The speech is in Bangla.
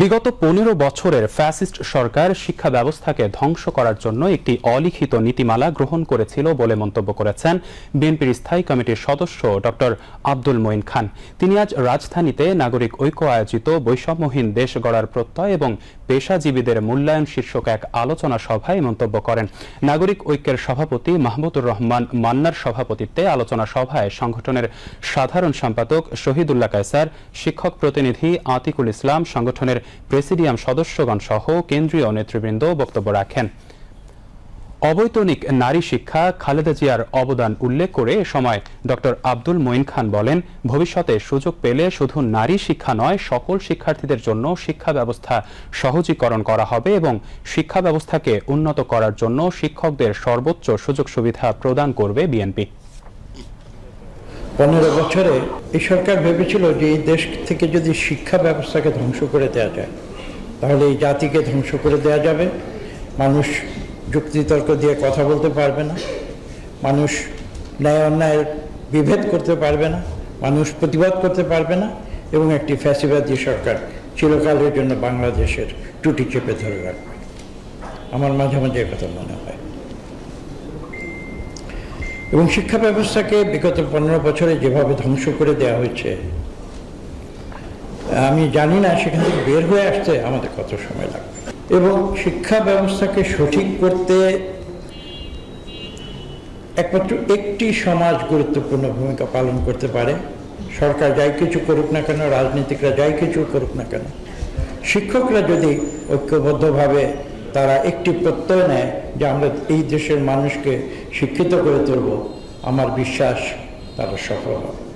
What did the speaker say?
বিগত পনেরো বছরের ফ্যাসিস্ট সরকার শিক্ষা ব্যবস্থাকে ধ্বংস করার জন্য একটি অলিখিত নীতিমালা গ্রহণ করেছিল বলে মন্তব্য করেছেন বিএনপির স্থায়ী কমিটির সদস্য ডক্টর আব্দুল মঈন খান। তিনি আজ রাজধানীতে নাগরিক ঐক্য আয়োজিত বৈষম্যহীন দেশ গড়ার প্রত্যয় এবং পেশাজীবীদের মূল্যায়ন শীর্ষক এক আলোচনা সভায় মন্তব্য করেন। নাগরিক ঐক্যের সভাপতি মাহমুদুর রহমান মান্নার সভাপতিত্বে আলোচনা সভায় সংগঠনের সাধারণ সম্পাদক শহীদুল্লাহ কায়সার, শিক্ষক প্রতিনিধি আতিকুল ইসলাম, সংগঠনের প্রেসিডিয়াম সদস্যগণ সহ কেন্দ্রীয় নেতৃবৃন্দ বক্তব্য রাখেন। অবৈতনিক নারী শিক্ষা খালেদা জিয়ার অবদান উল্লেখ করে সময় ডক্টর আব্দুল মঈন খান বলেন, ভবিষ্যতে সুযোগ পেলে শুধু নারী শিক্ষা নয়, সকল শিক্ষার্থীদের জন্য শিক্ষা ব্যবস্থা সহজীকরণ করা হবে এবং শিক্ষা ব্যবস্থাকে উন্নত করার জন্য শিক্ষকদের সর্বোচ্চ সুযোগ সুবিধা প্রদান করবে বিএনপি। পনেরো বছরে এই সরকার ভেবেছিল যে এই দেশ থেকে যদি শিক্ষা ব্যবস্থাকে ধ্বংস করে দেওয়া যায়, তাহলে এই জাতিকে ধ্বংস করে দেওয়া যাবে। মানুষ যুক্তিতর্ক দিয়ে কথা বলতে পারবে না। মানুষ ন্যায় অন্যায়ের বিভেদ করতে পারবে না। মানুষ প্রতিবাদ করতে পারবে না এবং একটি ফ্যাসিবাদী সরকার চিরকালের জন্য বাংলাদেশের টুটি চেপে ধরে রাখবে। আমার মাঝে মাঝে কথা মনে হয়। এবং শিক্ষা ব্যবস্থাকে বিগত পনেরো বছরে যেভাবে ধ্বংস করে দেওয়া হয়েছে, আমি জানি না, সেখান থেকে বের হয়ে আসতে আমাদের কত সময় লাগবে। এবং শিক্ষা ব্যবস্থাকে সঠিক করতে একমাত্র একটি সমাজ গুরুত্বপূর্ণ ভূমিকা পালন করতে পারে। সরকার যাই কিছু করুক না কেন, রাজনীতিকরা যাই কিছু করুক না কেন, শিক্ষকরা যদি ঐক্যবদ্ধভাবে তারা একটি প্রত্যয় নেয় যে আমরা এই দেশের মানুষকে শিক্ষিত করে তুলব। আমার বিশ্বাস তারা সফল হবে।